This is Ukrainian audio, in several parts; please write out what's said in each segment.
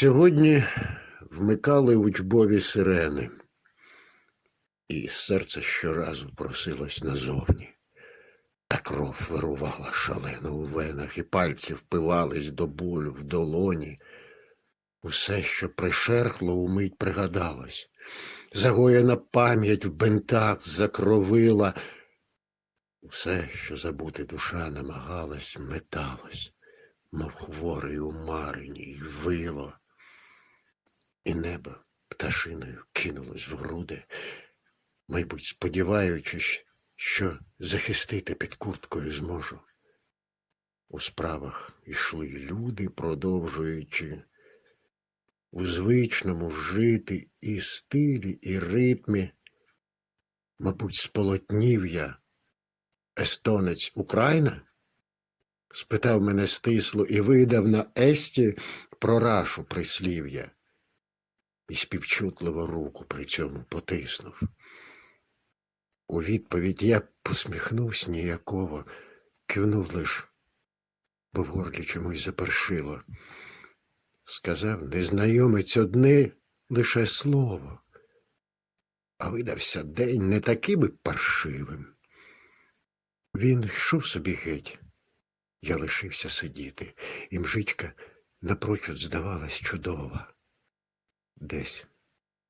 Сьогодні вмикали учбові сирени, і серце щоразу просилось назовні. Та кров вирувала шалено у венах, і пальці впивались до болю в долоні. Усе, що пришерхло, умить пригадалось. Загоєна пам'ять в бентах закровила. Усе, що забути душа намагалась, металось, мов хворий у марині, й вило. І небо пташиною кинулось в груди, мабуть, сподіваючись, що захистити під курткою зможу. У справах йшли люди, продовжуючи у звичному жити і стилі, і ритмі. Мабуть, сполотнів я естонець Україна? спитав мене стисло і видав на есті про рашу прислів'я. І співчутливо руку при цьому потиснув. У відповідь я посміхнувся ніяково, кивнув лиш, бо в горлі чомусь запершило. Сказав незнайомець одне лише слово, а видався день не таким і паршивим. Він йшов собі геть. Я лишився сидіти, і мжичка напрочуд здавалась чудова. Десь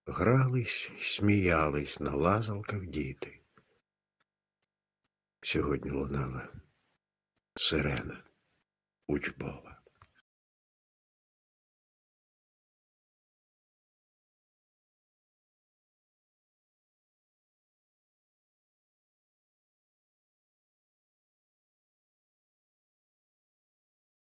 грались сміялись на лазалках діти. Сьогодні лунала сирена учбова.